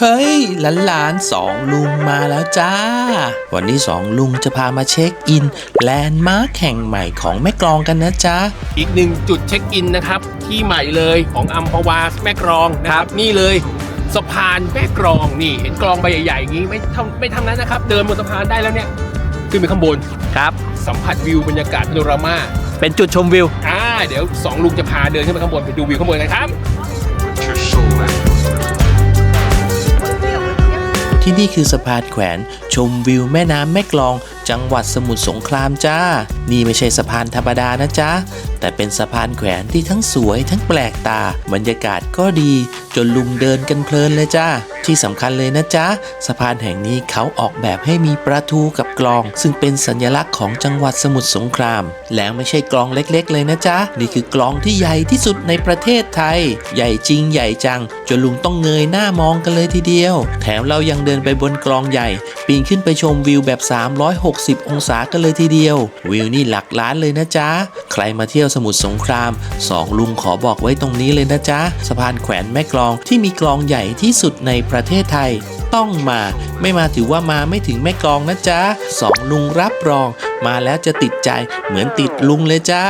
เฮ้ยหลานๆสองลุงมาแล้วจ้า วันนี้สองลุงจะพามาเช็คอิน แลนด์มาร์คแห่งใหม่ของแม่กลองกันนะจ๊ะ อีกหนึ่งจุดเช็คอินนะครับ ที่ใหม่เลยของอัมพวาแม่กรองนะครับ นี่เลยสะพานแม่กรองนี่เห็นกรองใบใหญ่ๆอย่างนี้ไม่ทำไม่ทำนั้นนะครับ เดินบนสะพานได้แล้วเนี่ยขึ้นไปข้างบนครับ สัมผัสวิวบรรยากาศพาโนรามาเป็นจุดชมวิวอ่าเดี๋ยวสองลุงจะพาเดินขึ้นไปข้างบนไปดูวิวข้างบนกันครับ ที่นี่คือสะพานแขวนชมวิวแม่น้ำแม่กลอง จังหวัดสมุทรสงครามจ้า นี่ไม่ใช่สะพานธรรมดานะจ๊ะ แต่เป็นสะพานแขวนที่ทั้งสวยทั้งแปลกตา บรรยากาศก็ดี จนลุงเดินกันเพลินเลยจ้า ที่สำคัญเลยนะจ๊ะ สะพานแห่งนี้เขาออกแบบให้มีประตูกับกลอง ซึ่งเป็นสัญลักษณ์ของจังหวัดสมุทรสงคราม แล้วไม่ใช่กลองเล็ก ๆ เลยนะจ๊ะ นี่คือกลองที่ใหญ่ที่สุดในประเทศไทย ใหญ่จริงใหญ่จัง จนลุงต้องเงยหน้ามองกันเลยทีเดียว แถมเรายังเดินไปบนกลองใหญ่ ปีนขึ้นไปชมวิวแบบ 360 องศากันเลยทีเดียว วิวนี่หลักล้านเลยนะจ๊ะ ใครมาเที่ยวสมุทรสงครามสองลุงขอบอกไว้ตรงนี้เลยนะจ๊ะ สะพานแขวนแม่กลองที่มีกลองใหญ่ที่สุดในประเทศไทย ต้องมา ไม่มาถือว่ามาไม่ถึงแม่กลองนะจ๊ะสองลุงรับรอง มาแล้วจะติดใจเหมือนติดลุงเลยจ้า